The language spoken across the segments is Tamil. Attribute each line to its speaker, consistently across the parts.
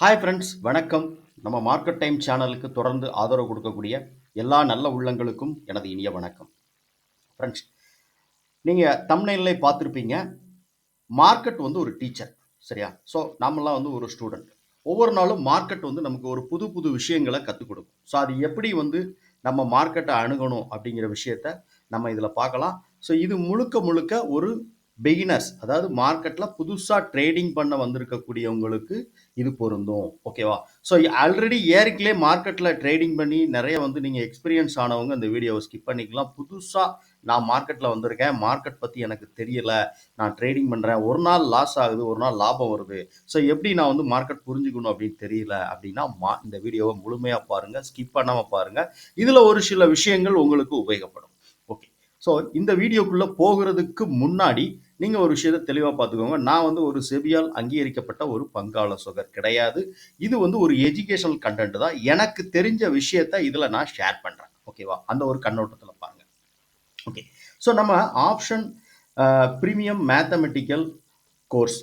Speaker 1: ஹாய் ஃப்ரெண்ட்ஸ் வணக்கம். நம்ம மார்க்கெட் டைம் சேனலுக்கு தொடர்ந்து ஆதரவு கொடுக்கக்கூடிய எல்லா நல்ல உள்ளங்களுக்கும் எனது இனிய வணக்கம். ஃப்ரெண்ட்ஸ் நீங்கள் தமிழ்நிலை பார்த்துருப்பீங்க மார்க்கெட் வந்து ஒரு டீச்சர் சரியா? ஸோ நம்மளாம் வந்து ஒரு ஸ்டூடெண்ட் ஒவ்வொரு நாளும் மார்க்கெட் வந்து நமக்கு ஒரு புது புது விஷயங்களை கற்றுக் கொடுக்கும். ஸோ அது எப்படி வந்து நம்ம மார்க்கெட்டை அணுகணும் அப்படிங்கிற விஷயத்த நம்ம இதில் பார்க்கலாம். ஸோ இது முழுக்க முழுக்க ஒரு பிகினர்ஸ் அதாவது மார்க்கெட்டில் புதுசாக ட்ரேடிங் பண்ண வந்திருக்கக்கூடியவங்களுக்கு இது பொருந்தும். ஓகேவா ஸோ ஆல்ரெடி ஏற்கனவே மார்க்கெட்டில் ட்ரேடிங் பண்ணி நிறைய வந்து நீங்கள் எக்ஸ்பீரியன்ஸ் ஆனவங்க இந்த வீடியோவை ஸ்கிப் பண்ணிக்கலாம். புதுசாக நான் மார்க்கெட்டில் வந்திருக்கேன். மார்க்கெட் பற்றி எனக்கு தெரியல. நான் ட்ரேடிங் பண்ணுறேன் ஒரு நாள் லாஸ் ஆகுது ஒரு நாள் லாபம் வருது. ஸோ எப்படி நான் வந்து மார்க்கெட் புரிஞ்சுக்கணும் அப்படின்னு தெரியல அப்படின்னா மா இந்த வீடியோவை முழுமையாக பாருங்கள் ஸ்கிப் பண்ணாமல் பாருங்கள் இதில் ஒரு சில விஷயங்கள் உங்களுக்கு உபயோகப்படும். ஸோ இந்த வீடியோக்குள்ளே போகிறதுக்கு முன்னாடி நீங்கள் ஒரு விஷயத்தை தெளிவாக பார்த்துக்கோங்க. நான் வந்து ஒரு செபியால் அங்கீகரிக்கப்பட்ட ஒரு பங்காளசகர் கிடையாது. இது வந்து ஒரு எஜுகேஷனல் கண்டென்ட் தான். எனக்கு தெரிஞ்ச விஷயத்த இதில் நான் ஷேர் பண்ணுறேன் ஓகேவா அந்த ஒரு கண்ணோட்டத்தில் பாருங்கள் ஓகே ஸோ நம்ம option premium mathematical course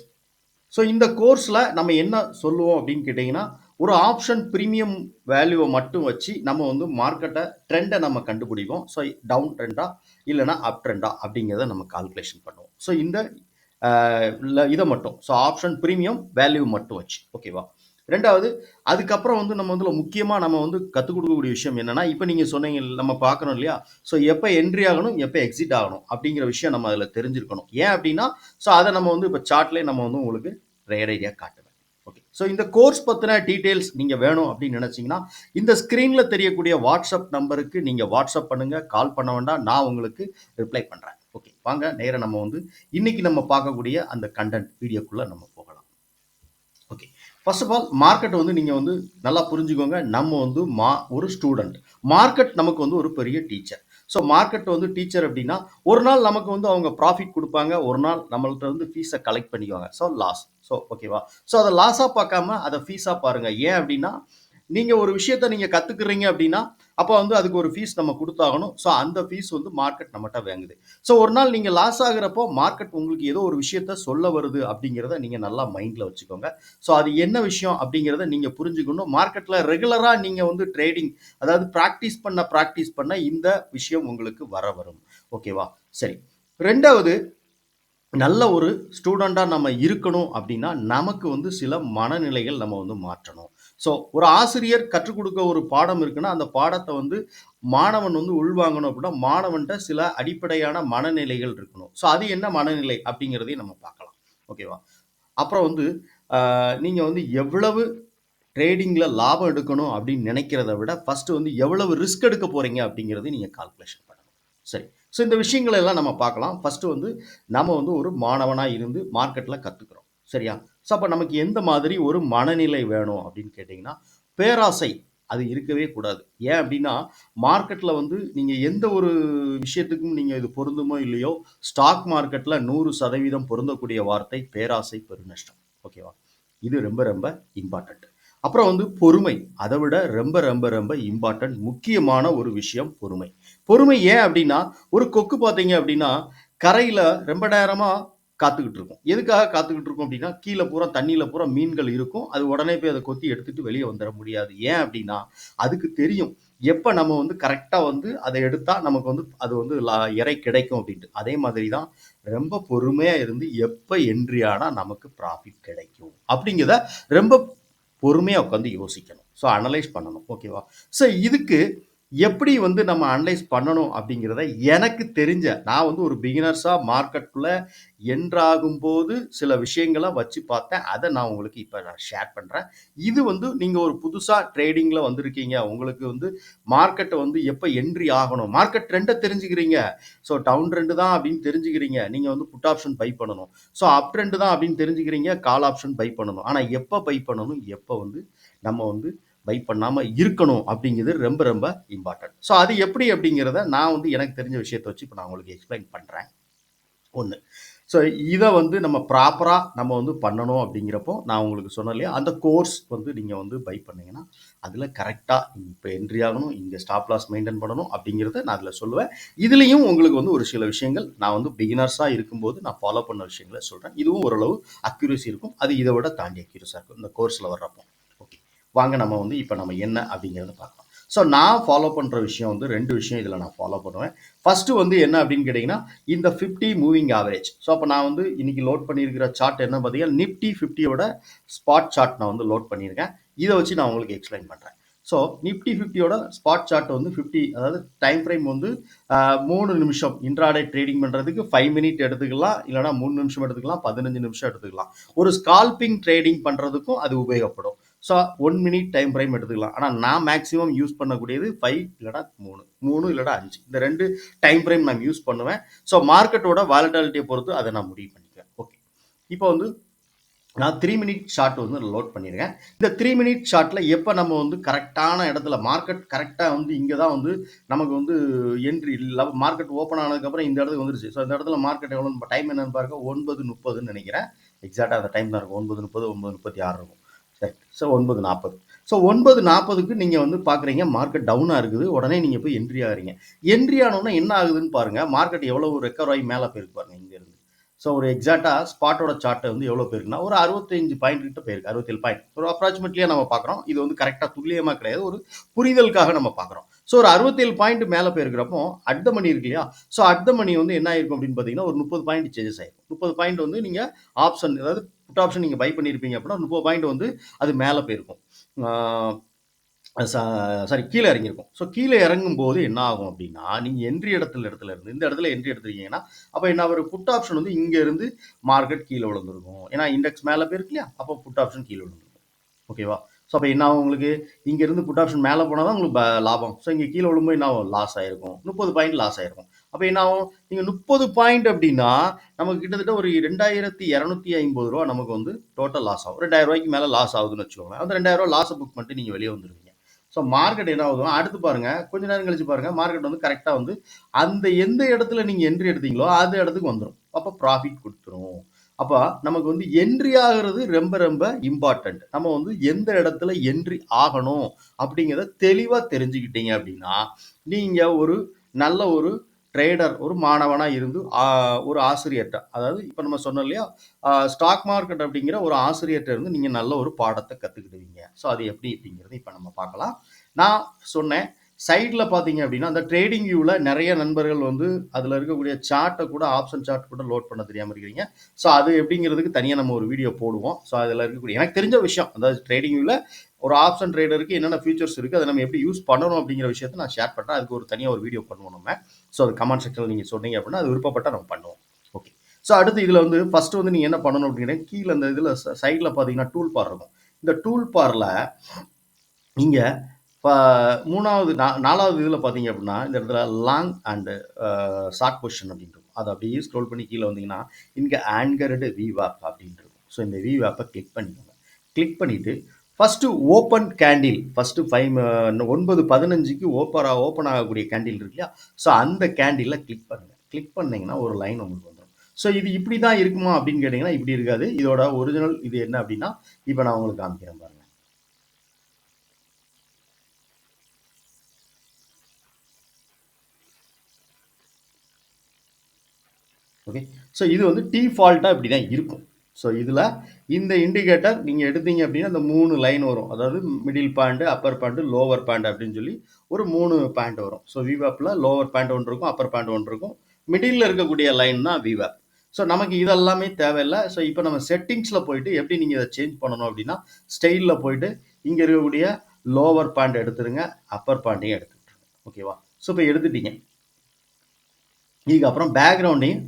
Speaker 1: so இந்த கோர்ஸில் நம்ம என்ன சொல்லுவோம் அப்படின்னு கேட்டிங்கன்னா ஒரு ஆப்ஷன் ப்ரீமியம் வேல்யூவை மட்டும் வச்சு நம்ம வந்து மார்க்கெட்டை ட்ரெண்டை நம்ம கண்டுபிடிப்போம். ஸோ டவுன் ட்ரெண்டா இல்லைனா அப் ட்ரெண்டா அப்படிங்கிறத நம்ம கால்குலேஷன் பண்ணுவோம். ஸோ இந்த இதை மட்டும். ஸோ ஆப்ஷன் ப்ரீமியம் வேல்யூ மட்டும் வச்சு. ஓகேவா ரெண்டாவது அதுக்கப்புறம் வந்து நம்ம வந்து முக்கியமாக நம்ம வந்து கற்றுக் கொடுக்கக்கூடிய விஷயம் என்னன்னா இப்போ நீங்கள் சொன்னீங்க நம்ம பார்க்கணும் இல்லையா? ஸோ எப்போ என்ட்ரி ஆகணும் எப்போ எக்ஸிட் ஆகணும் அப்படிங்கிற விஷயம் நம்ம அதில் தெரிஞ்சிருக்கணும். ஏன் அப்படின்னா ஸோ அதை நம்ம வந்து இப்போ சார்ட்லேயே நம்ம வந்து உங்களுக்கு ரேரேரியாக காட்டணும் ஸோ இந்த கோர்ஸ் பற்றின டீட்டெயில்ஸ் நீங்கள் வேணும் அப்படின்னு நினச்சிங்கன்னா இந்த ஸ்க்ரீனில் தெரியக்கூடிய வாட்ஸ்அப் நம்பருக்கு நீங்கள் வாட்ஸ்அப் பண்ணுங்கள் கால் பண்ண வேண்டாம் நான் உங்களுக்கு ரிப்ளை பண்ணுறேன் ஓகே வாங்க நேராக நம்ம வந்து இன்றைக்கி நம்ம பார்க்கக்கூடிய அந்த கண்டென்ட் வீடியோக்குள்ளே நம்ம போகலாம். Okay first of all market வந்து நீங்கள் வந்து நல்லா புரிஞ்சுக்கோங்க. நம்ம வந்து மா ஒரு ஸ்டூடெண்ட் மார்க்கெட் நமக்கு வந்து ஒரு பெரிய டீச்சர் ஸோ மார்க்கெட் வந்து டீச்சர் அப்படின்னா ஒரு நாள் நமக்கு வந்து அவங்க ப்ராஃபிட் கொடுப்பாங்க ஒரு நாள் நம்மள்ட்ட வந்து ஃபீஸை கலெக்ட் பண்ணிக்குவாங்க. ஸோ லாஸ் ஸோ ஓகேவா ஸோ அதை லாஸாக பார்க்காம அதை ஃபீஸாக பாருங்கள் ஏன் அப்படின்னா நீங்கள் ஒரு விஷயத்த நீங்கள் கற்றுக்குறீங்க அப்படின்னா அப்போ வந்து அதுக்கு ஒரு ஃபீஸ் நம்ம கொடுத்தாகணும். ஸோ அந்த ஃபீஸ் வந்து மார்க்கெட் நம்மகிட்ட வாங்குது. ஸோ ஒரு நாள் நீங்கள் லாஸ் ஆகிறப்போ மார்க்கெட் உங்களுக்கு ஏதோ ஒரு விஷயத்த சொல்ல வருது அப்படிங்கிறத நீங்கள் நல்லா மைண்டில் வச்சுக்கோங்க. ஸோ அது என்ன விஷயம் அப்படிங்கிறத நீங்கள் புரிஞ்சுக்கணும். மார்க்கெட்டில் ரெகுலராக நீங்கள் வந்து ட்ரேடிங் அதாவது ப்ராக்டிஸ் பண்ண ப்ராக்டிஸ் பண்ண இந்த விஷயம் உங்களுக்கு வர வரும். ஓகேவா சரி. ரெண்டாவது நல்ல ஒரு ஸ்டூடெண்ட்டாக நம்ம இருக்கணும் அப்படின்னா நமக்கு வந்து சில மனநிலைகள் நம்ம வந்து மாற்றணும். ஸோ ஒரு ஆசிரியர் கற்றுக் கொடுக்க ஒரு பாடம் இருக்குன்னா அந்த பாடத்தை வந்து மாணவன் வந்து உள்வாங்கணும் அப்படின்னா மாணவன்கிட்ட சில அடிப்படையான மனநிலைகள் இருக்கணும். ஸோ அது என்ன மனநிலை அப்படிங்கிறதையும் நம்ம பார்க்கலாம். ஓகேவா அப்புறம் வந்து நீங்கள் வந்து எவ்வளவு ட்ரேடிங்கில் லாபம் எடுக்கணும் அப்படின்னு நினைக்கிறத விட ஃபஸ்ட்டு வந்து எவ்வளவு ரிஸ்க் எடுக்க போகிறீங்க அப்படிங்கிறதையும் நீங்கள் கால்குலேஷன் பண்ணணும். சரி. ஸோ இந்த விஷயங்களை எல்லாம் நம்ம பார்க்கலாம். ஃபஸ்ட்டு வந்து நம்ம வந்து ஒரு மாணவனாக இருந்து மார்க்கெட்டில் கற்றுக்குறோம் சரியா? ஸோ அப்போ நமக்கு எந்த மாதிரி ஒரு மனநிலை வேணும் அப்படின்னு கேட்டிங்கன்னா பேராசை அது இருக்கவே கூடாது. ஏன் அப்படின்னா மார்க்கெட்டில் வந்து நீங்கள் எந்த ஒரு விஷயத்துக்கும் நீங்கள் இது பொருந்துமோ இல்லையோ ஸ்டாக் மார்க்கெட்டில் நூறு சதவீதம் பொருந்தக்கூடிய வார்த்தை பேராசை பெருநஷ்டம். ஓகேவா இது ரொம்ப ரொம்ப இம்பார்ட்டண்ட் அப்புறம் வந்து பொறுமை. அதை விட ரொம்ப ரொம்ப ரொம்ப இம்பார்ட்டன்ட் முக்கியமான ஒரு விஷயம் பொறுமை. பொறுமை ஏன் அப்படின்னா ஒரு கொக்கு பார்த்தீங்க அப்படின்னா கரையில் ரொம்ப நேரமாக காத்துக்கிட்டு இருக்கும். எதுக்காக காத்துக்கிட்டு இருக்கும் அப்படின்னா கீழே பூரா தண்ணியில் பூரா மீன்கள் இருக்கும். அது உடனே போய் அதை கொத்தி எடுத்துட்டு வெளியே வந்துட முடியாது. ஏன் அப்படின்னா அதுக்கு தெரியும். எப்போ நம்ம வந்து கரெக்டாக வந்து அதை எடுத்தால் நமக்கு வந்து அது வந்து லா- இறை கிடைக்கும் அப்படின்ட்டு. அதே மாதிரி தான் ரொம்ப பொறுமையாக இருந்து எப்போ என்ட்ரி ஆனால் நமக்கு ப்ராஃபிட் கிடைக்கும். அப்படிங்கிறத ரொம்ப பொறுமையாக உட்காந்து யோசிக்கணும். ஸோ அனலைஸ் பண்ணணும். ஓகேவா ஸோ இதுக்கு எப்படி வந்து நம்ம அனலைஸ் பண்ணணும் அப்படிங்கிறத எனக்கு தெரிஞ்ச நான் வந்து ஒரு பிகினர்ஸாக மார்க்கெட்டுக்குள்ளே என்றாகும்போது சில விஷயங்களை வச்சு பார்த்தேன். அதை நான் உங்களுக்கு இப்போ நான் ஷேர் பண்ணுறேன் இது வந்து நீங்கள் ஒரு புதுசாக ட்ரேடிங்கில் வந்திருக்கீங்க. உங்களுக்கு வந்து மார்க்கெட்டை வந்து எப்போ என்ட்ரி ஆகணும்? மார்க்கெட் ட்ரெண்டை தெரிஞ்சுக்கிறீங்க. ஸோ டவுன் ட்ரெண்டு தான் அப்படின்னு தெரிஞ்சுக்கிறீங்க. நீங்கள் வந்து புட் ஆப்ஷன் பை பண்ணணும். ஸோ அப் ட்ரெண்டு தான் அப்படின்னு தெரிஞ்சுக்கிறீங்க. கால் ஆப்ஷன் பை பண்ணணும். ஆனால் எப்போ பை பண்ணணும்? எப்போ வந்து நம்ம வந்து பை பண்ணாமல் இருக்கணும் அப்படிங்கிறது ரொம்ப ரொம்ப இம்பார்ட்டன்ட் ஸோ அது எப்படி அப்படிங்கிறத நான் வந்து எனக்கு தெரிஞ்ச விஷயத்தை வச்சு இப்போ நான் உங்களுக்கு எக்ஸ்பிளைன் பண்ணுறேன் ஒன்று ஸோ இதை வந்து நம்ம ப்ராப்பராக நம்ம வந்து பண்ணணும் அப்படிங்கிறப்போ நான் உங்களுக்கு சொன்னலையே இல்லையா? அந்த கோர்ஸ் வந்து நீங்கள் வந்து பை பண்ணீங்கன்னா அதில் கரெக்டாக இப்போ என்ட்ரி ஆகணும் இங்கே ஸ்டாப் லாஸ் மெயின்டைன் பண்ணணும் அப்படிங்கிறத நான் அதில் சொல்லுவேன். இதுலேயும் உங்களுக்கு வந்து ஒரு சில விஷயங்கள் நான் வந்து பிகினர்ஸாக இருக்கும்போது நான் ஃபாலோ பண்ண விஷயங்களை சொல்கிறேன் இதுவும் ஓரளவு அக்யூரஸி இருக்கும். அது இதை விட தாண்டி அக்யூரஸாக இருக்கும். இந்த கோர்ஸில் வர்றப்போ. வாங்க நம்ம வந்து இப்போ நம்ம என்ன அப்படிங்கிறத பார்க்கலாம். ஸோ நான் ஃபாலோ பண்ணுற விஷயம் வந்து ரெண்டு விஷயம் இதில் நான் ஃபாலோ பண்ணுவேன். ஃபஸ்ட்டு வந்து என்ன அப்படின்னு கேட்டிங்கன்னா இந்த ஃபிஃப்டி மூவிங் ஆவரேஜ் ஸோ அப்போ நான் வந்து இன்றைக்கி லோட் பண்ணியிருக்கிற சார்ட் என்ன பார்த்தீங்கன்னா நிஃப்டி ஃபிஃப்டியோட ஸ்பாட் சார்ட் நான் வந்து லோட் பண்ணியிருக்கேன். இதை வச்சு நான் உங்களுக்கு எக்ஸ்பிளைன் பண்ணுறேன் ஸோ நிஃப்டி ஃபிஃப்டியோட ஸ்பாட் சார்ட் வந்து ஃபிஃப்டி அதாவது டைம் ஃப்ரேம் வந்து மூணு நிமிஷம் இன்ட்ராடே ட்ரேடிங் பண்ணுறதுக்கு ஃபைவ் மினிட் எடுத்துக்கலாம். இல்லைனா மூணு நிமிஷம் எடுத்துக்கலாம் பதினஞ்சு நிமிஷம் எடுத்துக்கலாம். ஒரு ஸ்கால்பிங் ட்ரேடிங் பண்ணுறதுக்கும் அது உபயோகப்படும். So one minute time frame எடுத்துக்கலாம். ஆனால் நான் மேக்ஸிமம் யூஸ் பண்ணக்கூடியது ஃபைவ் இல்லைனா மூணு. மூணு இல்லைடா அஞ்சு. இந்த ரெண்டு டைம் ஃப்ரேம் நான் யூஸ் பண்ணுவேன். ஸோ மார்க்கெட்டோட வாலட்டாலிட்டியை பொறுத்து அதை நான் முடிவு பண்ணிக்குவேன். ஓகே இப்போ வந்து நான் த்ரீ மினிட் ஷார்ட் வந்து லோட் பண்ணியிருக்கேன் இந்த த்ரீ மினிட் ஷார்ட்டில் எப்போ நம்ம வந்து கரெக்டான இடத்துல மார்க்கெட் கரெக்டாக வந்து இங்கே தான் வந்து நமக்கு வந்து என்ட்ரி இல்லை மார்க்கெட் ஓப்பன் ஆனதுக்கப்புறம் இந்த இடத்துக்கு வந்துருச்சு. ஸோ இந்த இடத்துல மார்க்கெட் எவ்வளோ டைம் என்னன்னு பார்க்க ஒன்பது முப்பதுன்னு நினைக்கிறேன். எக்ஸாக்டாக அந்த டைம் தான் இருக்கும். ஒன்பது முப்பது ஒன்பது முப்பத்தி ஆறு இருக்கும். சரி ஸோ ஒன்பது நாற்பது ஸோ ஒன்பது நாற்பதுக்கு நீங்கள் வந்து பார்க்குறீங்க மார்க்கெட் டவுனாக இருக்குது. உடனே நீங்கள் போய் என்ட்ரி ஆகிறீங்க. என்ட்ரி ஆனோன்னா என்ன ஆகுதுன்னு பாருங்கள் மார்க்கெட் எவ்வளோ ரெக்கவர் ஆகி மேலே போயிருக்கு பாருங்கள் இங்கேருந்து. ஸோ ஒரு எக்ஸாக்டாக ஸ்பாட்டோட சார்ட்டை வந்து எவ்வளோ போயிருக்குன்னா ஒரு அறுபத்தஞ்சு பாயிண்ட் கிட்ட போயிருக்கு அறுபத்தேழு பாயிண்ட் ஒரு அப்ராக்சிமேட்லியாக நம்ம பார்க்குறோம் இது வந்து கரெக்டாக துல்லியமாக கிடையாது. ஒரு புரிதலுக்காக நம்ம பார்க்குறோம் ஸோ ஒரு அறுபத்தேழு பாயிண்ட் மேலே போயிருக்கிறப்போ அட் த மணி இருக்கு இல்லையா? ஸோ அட் த மணி வந்து என்ன ஆயிருக்கும் அப்படின்னு பார்த்தீங்கன்னா ஒரு முப்பது பாயிண்ட் சேஞ்சஸ் ஆயிருக்கும். முப்பது பாயிண்ட் வந்து நீங்கள் ஆப்ஷன் அதாவது புட் ஆப்ஷன் நீங்கள் பை பண்ணியிருப்பீங்க அப்படின்னா முப்பது பாயிண்ட் வந்து அது மேலே போயிருக்கும். சாரி கீழே இறங்கியிருக்கும். ஸோ கீழே இறங்கும் போது என்ன ஆகும் அப்படின்னா நீங்கள் என்ட்ரி இடத்துல இடத்துல இருந்து இந்த இடத்துல என்ட்ரி எடுத்துருக்கீங்கன்னா அப்போ என்ன ஒரு புட் ஆப்ஷன் வந்து இங்கேருந்து மார்க்கெட் கீழே விழுந்துருக்கும். ஏன்னா இண்டெக்ஸ் மேலே போயிருக்கு இல்லையா? அப்போ புட் ஆப்ஷன் கீழே விழுந்துருக்கும். ஓகேவா ஸோ அப்போ என்ன ஆகும் உங்களுக்கு? இங்கேருந்து புட் ஆப்ஷன் மேலே போனால் தான் உங்களுக்கு லாபம். ஸோ இங்கே கீழே விழும்போது என்ன ஆகும்? லாஸ் ஆகிருக்கும் முப்பது பாயிண்ட் லாஸ் ஆயிருக்கும். அப்போ என்ன ஆகும்? நீங்கள் முப்பது பாயிண்ட் அப்படின்னா நமக்கு கிட்டத்தட்ட ஒரு ரெண்டாயிரத்தி இரநூத்தி ஐம்பது ரூபா நமக்கு வந்து டோட்டல் லாஸ் ஆகும். ரெண்டாயிரம் ரூபாய்க்கு மேலே லாஸ் ஆகுதுன்னு வச்சுக்கோங்க அந்த ரெண்டாயிரம் ரூபா லாஸை புக் பண்ணிட்டு நீங்கள் வெளியே வந்துடுவீங்க ஸோ மார்க்கெட் என்ன ஆகுதுன்னா அடுத்து பாருங்க. கொஞ்ச நேரம் கழிச்சு பாருங்க. மார்க்கெட் வந்து கரெக்டாக வந்து அந்த எந்த இடத்துல நீங்கள் என்ட்ரி எடுத்தீங்களோ அந்த இடத்துக்கு வந்துடும் அப்போ ப்ராஃபிட் கொடுத்துரும். அப்போ நமக்கு வந்து என்ட்ரி ஆகிறது ரொம்ப ரொம்ப இம்பார்ட்டண்ட் நம்ம வந்து எந்த இடத்துல என்ட்ரி ஆகணும் அப்படிங்கிறத தெளிவாக தெரிஞ்சுக்கிட்டீங்க அப்படின்னா நீங்கள் ஒரு நல்ல ஒரு ட்ரேடர் ஒரு மாணவனாக இருந்து ஒரு ஆசிரியர்கிட்ட அதாவது இப்போ நம்ம சொன்னோம் இல்லையா ஸ்டாக் மார்க்கெட் அப்படிங்கிற ஒரு ஆசிரியர்கிட்ட இருந்து நீங்கள் நல்ல ஒரு பாடத்தை கற்றுக்கிடுவீங்க ஸோ அது எப்படி அப்படிங்கிறது இப்போ நம்ம பார்க்கலாம். நான் சொன்னேன் சைடில் பார்த்தீங்க அப்படின்னா அந்த ட்ரேடிங் வியூவில் நிறைய நண்பர்கள் வந்து அதில் இருக்கக்கூடிய சார்ட்டை கூட ஆப்ஷன் சார்ட் கூட லோட் பண்ண தெரியாமல் இருக்கிறீங்க. ஸோ அது எப்படிங்கிறதுக்கு தனியாக நம்ம ஒரு வீடியோ போடுவோம். ஸோ அதில் இருக்கக்கூடிய எனக்கு தெரிஞ்ச விஷயம் அதாவது ட்ரேடிங் வியூவில் ஒரு ஆப்ஷன் ட்ரேடருக்கு என்னென்ன ஃபியூச்சர்ஸ் இருக்குது அதை நம்ம எப்படி யூஸ் பண்ணணும் அப்படிங்கிற விஷயத்தை நான் ஷேர் பண்ணுறேன் அதுக்கு ஒரு தனியாக ஒரு வீடியோ பண்ணுவோம் நம்ம. ஸோ அது கமெண்ட் செக்ஷனில் நீங்கள் சொன்னீங்க அப்படின்னா அது விருப்பப்பட்டால் நம்ம பண்ணுவோம். ஓகே ஸோ அடுத்து இதில் வந்து ஃபஸ்ட்டு வந்து நீங்கள் என்ன பண்ணணும் அப்படின்னா கீழே அந்த இதில் சைடில் பார்த்தீங்கன்னா டூல் பார் இருக்கும். இந்த டூல் பாரில் நீங்கள் இப்போ மூணாவது நா- நாலாவது இதில் பார்த்தீங்க அப்படின்னா இந்த இடத்துல லாங் அண்டு ஷார்ட் பொசிஷன் அப்படின்ட்டு அதை அப்படியே ஸ்க்ரோல் பண்ணி கீழே வந்தீங்கன்னா இங்கே ஆன்கர்டு விவாப் அப்படின்ட்டு ஸோ இந்த விவாப்பை கிளிக் பண்ணிக்கோங்க. கிளிக் பண்ணிவிட்டு first open candle first five ஒன்பது பதினஞ்சுக்கு ஓப்பராக ஓப்பன் ஆகக்கூடிய கேண்டில் இருக்கு இல்லையா? ஸோ அந்த கேண்டிலில் கிளிக் பண்ணுங்கள் கிளிக் பண்ணிங்கன்னா ஒரு லைன் உங்களுக்கு வந்துடும் ஸோ இது இப்படி தான் இருக்குமா அப்படின்னு கேட்டிங்கன்னா இப்படி இருக்காது. இதோட ஒரிஜினல் இது என்ன அப்படின்னா இப்போ நான் உங்களுக்கு காமிக்கிறேன் பாருங்க. ஓகே ஸோ இது வந்து டிஃபால்ட்டாக இப்படி தான் இருக்கும். ஸோ இதில் இந்த இண்டிகேட்டர் நீங்கள் எடுத்தீங்க அப்படின்னா இந்த மூணு லைன் வரும். அதாவது middle band upper band lower point அப்படின்னு சொல்லி ஒரு மூணு பாயிண்ட் வரும். ஸோ விவாப்பில் லோவர் பாயிண்ட் ஒன்று இருக்கும் அப்பர் பாயிண்ட் ஒன்று இருக்கும். மிடில் இருக்கக்கூடிய லைன் தான் விவாப் ஸோ நமக்கு இதெல்லாமே தேவையில்லை. ஸோ இப்போ நம்ம செட்டிங்ஸில் போயிட்டு எப்படி நீங்கள் இதை சேஞ்ச் பண்ணணும் அப்படின்னா ஸ்டைலில் போயிட்டு இங்கே இருக்கக்கூடிய லோவர் பாயிண்ட் எடுத்துருங்க அப்பர் பாயிண்ட்டையும் எடுத்துக்கிட்டுருங்க ஓகேவா ஸோ இப்போ எடுத்துட்டீங்க. இதுக்கப்புறம் பேக்ரவுண்டையும்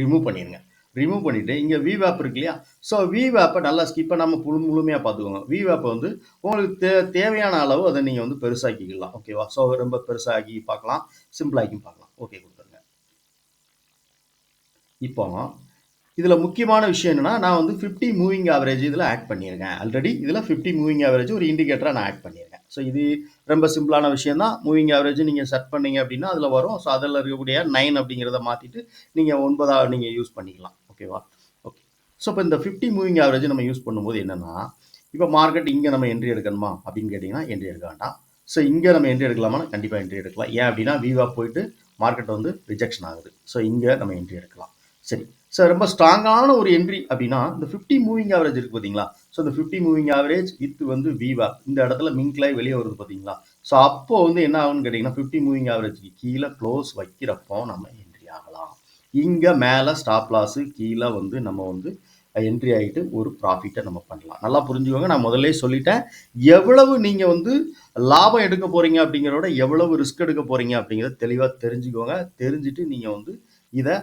Speaker 1: ரிமூவ் பண்ணிடுங்க ரிமூவ் பண்ணிவிட்டு இங்கே விவேப் இருக்கு இல்லையா? ஸோ விவேப்பை நல்லா ஸ்கிப் பண்ணாமல் முழு முழுமையாக பார்த்துக்கோங்க. விவேப்பை வந்து உங்களுக்கு தே தேவையான அளவு அதை நீங்கள் வந்து பெருசாக்கிக்கலாம். ஓகேவா ஸோ ரொம்ப பெருசாகி பார்க்கலாம். சிம்பிளாக்கி பார்க்கலாம். ஓகே கொடுத்துருங்க. இப்போ இதில் முக்கியமான விஷயம் என்னென்னா நான் வந்து ஃபிஃப்டி மூவிங் ஆவரேஜ் இதில் ஆட் பண்ணியிருக்கேன். ஆல்ரெடி இதில் ஃபிஃப்டி மூவிங் ஆவரேஜ் ஒரு இண்டிகேட்டராக நான் ஆட் பண்ணியிருக்கேன். ஸோ இது ரொம்ப சிம்பிளான விஷயம் தான் மூவிங் ஆவரேஜ் நீங்கள் செட் பண்ணீங்க அப்படின்னா அதில் வரும். ஸோ அதில் இருக்கக்கூடிய நைன் அப்படிங்கிறத மாற்றிட்டு நீங்கள் ஒன்பதாக நீங்கள் யூஸ் பண்ணிக்கலாம். ஓகேவா ஓகே ஸோ இப்போ இந்த ஃபிஃப்டி மூவிங் ஆவரேஜ் நம்ம யூஸ் பண்ணும்போது என்னென்னா இப்போ மார்க்கெட் இங்கே நம்ம என்ட்ரி எடுக்கணுமா அப்படின்னு கேட்டிங்கன்னா என்ட்ரி எடுக்க வேண்டாம். ஸோ இங்கே நம்ம என்ட்ரி எடுக்கலாமா? கண்டிப்பாக என்ட்ரி எடுக்கலாம். ஏன் அப்படின்னா விவா போயிட்டு மார்க்கெட் வந்து ரிஜெக்ஷன் ஆகுது. ஸோ இங்கே நம்ம என்ட்ரி எடுக்கலாம். சரி. ஸோ ரொம்ப ஸ்ட்ராங்கான ஒரு என்ட்ரி அப்படின்னா இந்த ஃபிஃப்டி மூவிங் ஆவரேஜ் இருக்குது பார்த்தீங்களா ஸோ இந்த ஃபிஃப்டி மூவிங் ஆவரேஜ் வித் வந்து விவா. இந்த இடத்துல மிங்க்லாய் வெளியே வருது பார்த்தீங்களா ஸோ அப்போ வந்து என்ன ஆகும்னு கேட்டிங்கன்னா ஃபிஃப்டி மூவிங் ஆவரேஜ்க்கு கீழே க்ளோஸ் வைக்கிறப்போ நம்ம என்ட்ரி ஆகலாம். இங்கே மேலே ஸ்டாப் லாஸு கீழே வந்து நம்ம வந்து என்ட்ரி ஆகிட்டு ஒரு ப்ராஃபிட்டை நம்ம பண்ணலாம். நல்லா புரிஞ்சுக்கோங்க. நான் முதல்ல சொல்லிட்டேன். எவ்வளவு நீங்கள் வந்து லாபம் எடுக்க போகிறீங்க அப்படிங்கிறத எவ்வளவு ரிஸ்க் எடுக்க போகிறீங்க அப்படிங்கிறத தெளிவாக தெரிஞ்சுக்கோங்க. தெரிஞ்சுட்டு நீங்கள் வந்து இதை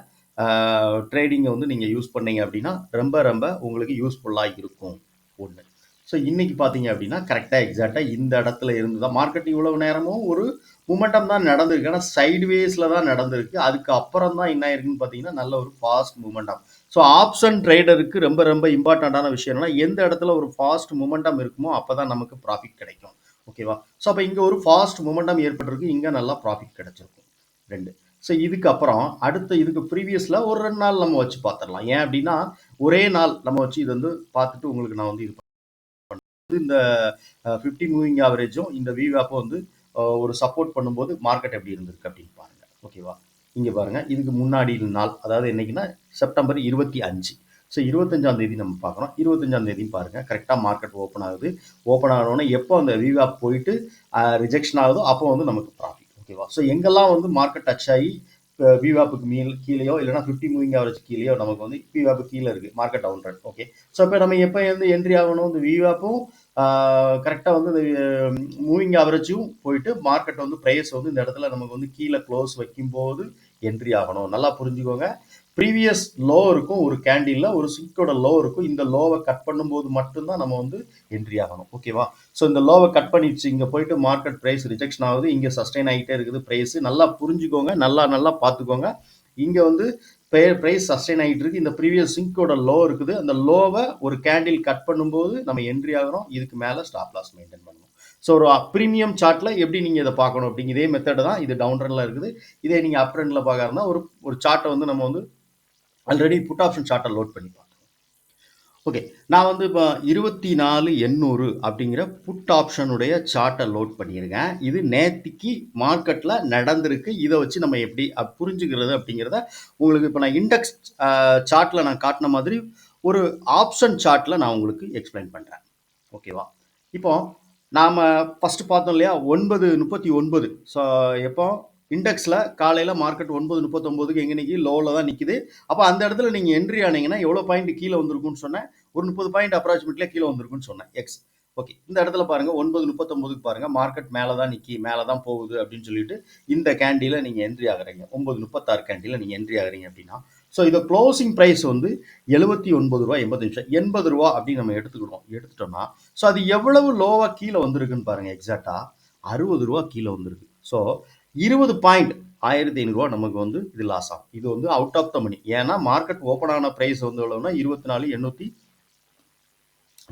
Speaker 1: ட்ரேடிங்கை வந்து நீங்கள் யூஸ் பண்ணீங்க அப்படின்னா ரொம்ப ரொம்ப உங்களுக்கு யூஸ்ஃபுல்லாக இருக்கும். ஒன்று ஸோ இன்றைக்கி பார்த்தீங்க அப்படின்னா கரெக்டாக எக்ஸாக்டாக இந்த இடத்துல இருந்து தான் மார்க்கெட் இவ்வளவு நேரமும் ஒரு மூமெண்டம் தான் நடந்திருக்கு. ஆனால் சைட்வேஸில் தான் நடந்திருக்கு. அதுக்கு அப்புறம் தான் என்ன ஆயிருக்குன்னு பார்த்தீங்கன்னா நல்ல ஒரு ஃபாஸ்ட் மூமெண்டம் ஸோ ஆப்ஷன் ட்ரேடருக்கு ரொம்ப ரொம்ப இம்பார்ட்டண்ட்டான விஷயம் என்னன்னா எந்த இடத்துல ஒரு ஃபாஸ்ட் மூமெண்டம் இருக்குமோ அப்போ தான் நமக்கு ப்ராஃபிட் கிடைக்கும். ஓகேவா ஸோ அப்போ இங்கே ஒரு ஃபாஸ்ட் மூமெண்டம் ஏற்பட்டிருக்கு. இங்கே நல்லா ப்ராஃபிட் கிடைச்சிருக்கும். ரெண்டு. ஸோ இதுக்கப்புறம் அடுத்த இதுக்கு ப்ரீவியஸில் ஒரு ரெண்டு நாள் நம்ம வச்சு பார்த்துடலாம் ஏன் அப்படின்னா ஒரே நாள் நம்ம வச்சு இது வந்து பார்த்துட்டு உங்களுக்கு நான் வந்து இது பண்ணுறது இந்த ஃபிஃப்டி மூவிங் ஆவரேஜும் இந்த விவாப்பும் வந்து ஒரு சப்போர்ட் பண்ணும்போது மார்க்கெட் எப்படி இருந்திருக்கு அப்படின்னு பாருங்கள் ஓகேவா இங்கே பாருங்கள் இதுக்கு முன்னாடி நாள் அதாவது என்னைக்குன்னா செப்டம்பர் இருபத்தி அஞ்சு. ஸோ இருபத்தஞ்சாம் தேதி நம்ம பார்க்குறோம் இருபத்தஞ்சாம் தேதியும் பாருங்கள் கரெக்டாக மார்க்கெட் ஓப்பன் ஆகுது. ஓப்பன் ஆகணுன்னே எப்போ அந்த விவாப் போயிட்டு ரிஜெக்ஷன் ஆகுதோ அப்போ வந்து நமக்கு ப்ராஃபிட் ஓகேவா? ஸோ எங்கெல்லாம் வந்து மார்க்கெட் டச் ஆகி விவாப்புக்கு மீல் கீழேயோ இல்லைனா ஃபிஃப்டி மூவிங் ஆவரேஜ் கீழேயோ நமக்கு வந்து விவாப்பு கீழே இருக்குது market down run okay so இப்போ நம்ம எப்போ வந்து என்ட்ரி ஆகணும்? இந்த விவாப்பும் கரெக்டாக வந்து இந்த மூவிங் ஆவரேஜும் போயிட்டு மார்க்கெட் வந்து ப்ரைஸ் வந்து இந்த இடத்துல நமக்கு வந்து கீழே க்ளோஸ் வைக்கும்போது என்ட்ரி ஆகணும். நல்லா புரிஞ்சுக்கோங்க. ப்ரீவியஸ் லோ இருக்கும் ஒரு கேண்டீனில் ஒரு சிங்கோட லோ இருக்கும். இந்த லோவை கட் பண்ணும்போது மட்டும்தான் நம்ம வந்து என்ட்ரி ஆகணும். ஓகேவா ஸோ இந்த லோவை கட் பண்ணிடுச்சு. இங்கே போயிட்டு மார்க்கெட் ப்ரைஸ் ரிஜெக்ஷன் ஆகுது. இங்கே சஸ்டைன் ஆகிட்டே இருக்குது ப்ரைஸ் நல்லா புரிஞ்சுக்கோங்க. நல்லா நல்லா பார்த்துக்கோங்க. இங்கே வந்து ப்ரைஸ் சஸ்டைன் ஆகிட்டு இருக்கு. இந்த ப்ரீவியஸ் சிங்கோட லோ இருக்குது. அந்த லோவை ஒரு கேண்டில் கட் பண்ணும்போது நம்ம என்ட்ரி ஆகிறோம் இதுக்கு மேலே ஸ்டாப் லாஸ் மெயின்டைன் பண்ணணும். ஸோ ஒரு ப்ரீமியம் சார்ட்டில் எப்படி நீங்கள் இதை பார்க்கணும் அப்படிங்க இதே மெத்தட் தான் இது டவுன் ட்ரெண்டில் இருக்குது. இதே நீங்கள் அப் ட்ரெண்டில் பார்க்கறதுனா ஒரு ஒரு சார்ட்டை வந்து நம்ம வந்து ஆல்ரெடி புட் ஆப்ஷன் சார்ட்டை லோட் பண்ணி பார்த்தோம் ஓகே நான் வந்து இப்போ இருபத்தி நாலு எண்ணூறு அப்படிங்கிற புட் ஆப்ஷனுடைய சார்ட்டை லோட் பண்ணியிருக்கேன். இது நேத்திக்கு மார்க்கெட்டில் நடந்திருக்கு. இதை வச்சு நம்ம எப்படி புரிஞ்சுக்கிறது அப்படிங்கிறத உங்களுக்கு இப்போ நான் இண்டெக்ஸ் சார்ட்டில் நான் காட்டின மாதிரி ஒரு ஆப்ஷன் சார்ட்டில் நான் உங்களுக்கு எக்ஸ்பிளைன் பண்ணுறேன் ஓகேவா இப்போ நாம் ஃபஸ்ட்டு பார்த்தோம் இல்லையா? ஒன்பது முப்பத்தி ஒன்பது. ஸோ எப்போ? இண்டெக்ஸில் காலையில் மார்க்கெட் ஒன்பது முப்பத்தொம்போதுக்கு எங்கே நிற்கி லோவில் தான் நிற்கிது அப்போ அந்த இடத்துல நீங்கள் என்ட்ரி ஆனீங்கன்னா எவ்வளோ பாயிண்ட் கீழே வந்திருக்கும்னு சொன்னேன். ஒரு முப்பது பாயிண்ட் அப்ராக்சிமேட்லேயே கீழே வந்திருக்குன்னு சொன்னேன் எக்ஸ் ஓகே இந்த இடத்துல பாருங்கள் ஒன்பது முப்பத்தொம்போதுக்கு பாருங்கள் மார்க்கெட் மேலே தான் நிற்கி மேலே தான் போகுது அப்படின்னு சொல்லிட்டு இந்த கேண்டியில் நீங்கள் என்ட்ரி ஆகுறீங்க. ஒன்பது முப்பத்தாறு கேண்டியில் நீங்கள் என்ட்ரி ஆகுறீங்க அப்படின்னா. ஸோ இதை க்ளோசிங் ப்ரைஸ் வந்து எழுபத்தி ஒன்பது ரூபா எண்பது நிமிஷம் எண்பது ரூபா அப்படின்னு நம்ம எடுத்துக்கிறோம் எடுத்துட்டோம்னா ஸோ அது எவ்வளவு லோவாக கீழே வந்திருக்குன்னு பாருங்கள் எக்ஸாக்டாக அறுபது ரூபா கீழே வந்திருக்கு. ஸோ இருபது பாயிண்ட் ஆயிரத்தி ஐநூறுரூவா நமக்கு வந்து இது லாஸ் ஆகும். இது வந்து அவுட் ஆஃப் த மணி ஏன்னா மார்க்கெட் ஓப்பன் ஆன ப்ரைஸ் வந்து எவ்வளோனா இருபத்தி நாலு எண்ணூற்றி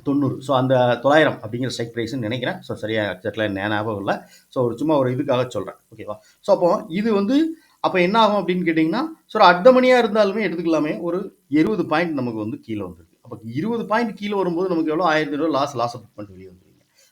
Speaker 1: தொண்ணூறு. ஸோ அந்த தொள்ளாயிரம் அப்படிங்கிற ஸ்ட்ரைக் ப்ரைஸ்னு நினைக்கிறேன். ஸோ சரியாக எக்ஸாக்டில் ஞாபகம் இல்லை. ஸோ ஒரு சும்மா ஒரு இதுக்காக சொல்கிறேன் ஓகேவா ஸோ அப்போ இது வந்து அப்போ என்ன ஆகும் அப்படின்னு கேட்டிங்கன்னா ஸோ அர்த்த மணியாக இருந்தாலுமே எடுத்துக்கலாமே ஒரு இருபது பாயிண்ட் நமக்கு வந்து கீழே வந்துருக்கு. அப்போ இருபது பாயிண்ட் கீழே வரும்போது நமக்கு எவ்வளோ ஆயிரத்தி ரூபா லாஸ் லாஸ் அப் பண்ணிட்டு வெளியே வந்துருவீங்க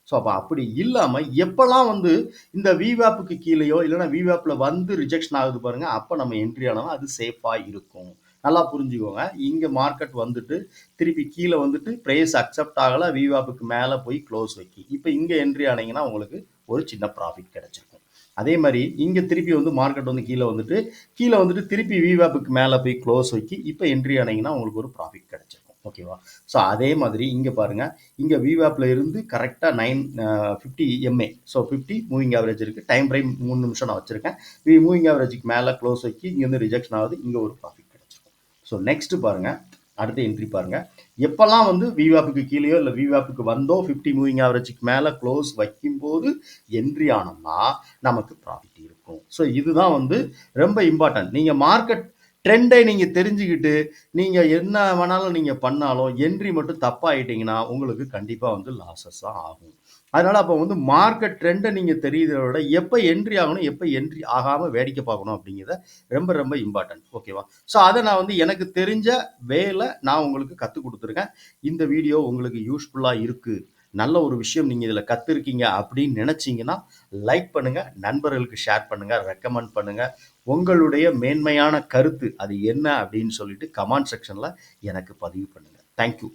Speaker 1: ஸோ அப்போ அப்படி இல்லாமல் எப்போல்லாம் வந்து இந்த விவேப்புக்கு கீழேயோ இல்லைன்னா விவேப்பில் வந்து ரிஜெக்ஷன் ஆகுது பாருங்கள் அப்போ நம்ம என்ட்ரி ஆனாலும் அது சேஃபாக இருக்கும். நல்லா புரிஞ்சுக்கோங்க. இங்கே மார்க்கெட் வந்துட்டு திருப்பி கீழே வந்துட்டு ப்ரைஸ் அக்செப்ட் ஆகலை விவாப்புக்கு மேலே போய் க்ளோஸ் வைக்கி. இப்போ இங்கே என்ட்ரி ஆனீங்கன்னா உங்களுக்கு ஒரு சின்ன ப்ராஃபிட் கிடச்சிருக்கும். அதே மாதிரி இங்கே திருப்பி வந்து மார்க்கெட் வந்து கீழே வந்துட்டு கீழே வந்துட்டு திருப்பி விவாப்புக்கு மேலே போய் க்ளோஸ் வைக்கி இப்போ என்ட்ரி ஆனீங்கன்னா உங்களுக்கு ஒரு ப்ராஃபிட் கிடச்சிருக்கும். ஓகேவா ஸோ அதே மாதிரி இங்கே பாருங்கள் இங்கே விவாப்பில் இருந்து கரெக்டாக nine fifty MA so fifty moving average இருக்குது டைம் ஃப்ரைம் மூணு நிமிஷம் நான் வச்சுருக்கேன். மூவிங் ஆவரேஜுக்கு மேலே க்ளோஸ் வைக்கி இங்கேருந்து ரிஜெக்ஷன் ஆகுது. இங்கே ஒரு ப்ராஃபிட் ஸோ நெக்ஸ்ட்டு பாருங்கள் அடுத்த என்ட்ரி பாருங்கள் எப்போல்லாம் வந்து விவாப்புக்கு கீழேயோ இல்லை விவாப்புக்கு வந்தோ ஃபிஃப்டி மூவிங் ஆவரேஜுக்கு மேலே க்ளோஸ் வைக்கும்போது என்ட்ரி ஆனோம்னா நமக்கு ப்ராஃபிட் இருக்கும். ஸோ இதுதான் வந்து ரொம்ப இம்பார்ட்டன்ட் நீங்கள் மார்க்கெட் ட்ரெண்டை நீங்கள் தெரிஞ்சுக்கிட்டு நீங்கள் என்ன வேணாலும் நீங்கள் பண்ணாலும் என்ட்ரி மட்டும் தப்பாகிட்டிங்கன்னா உங்களுக்கு கண்டிப்பாக வந்து லாஸஸ் தான் ஆகும். அதனால் அப்போ வந்து மார்க்கெட் ட்ரெண்டை நீங்கள் தெரியுதை விட எப்போ என்ட்ரி ஆகணும் எப்போ என்ட்ரி ஆகாமல் வேடிக்கை பார்க்கணும் அப்படிங்கிறத ரொம்ப ரொம்ப இம்பார்ட்டன்ட் ஓகேவா ஸோ அதை நான் வந்து எனக்கு தெரிஞ்ச வேலை நான் உங்களுக்கு கற்றுக் கொடுத்துருக்கேன். இந்த வீடியோ உங்களுக்கு யூஸ்ஃபுல்லாக இருக்குது நல்ல ஒரு விஷயம் நீங்கள் இதில் கற்றுருக்கீங்க அப்படின்னு நினச்சிங்கன்னா லைக் பண்ணுங்கள் நண்பர்களுக்கு ஷேர் பண்ணுங்கள் ரெக்கமெண்ட் பண்ணுங்கள் உங்களுடைய மேன்மையான கருத்து அது என்ன அப்படின்னு சொல்லிட்டு கமெண்ட் செக்ஷனில் எனக்கு பதிவு பண்ணுங்கள் தேங்க்யூ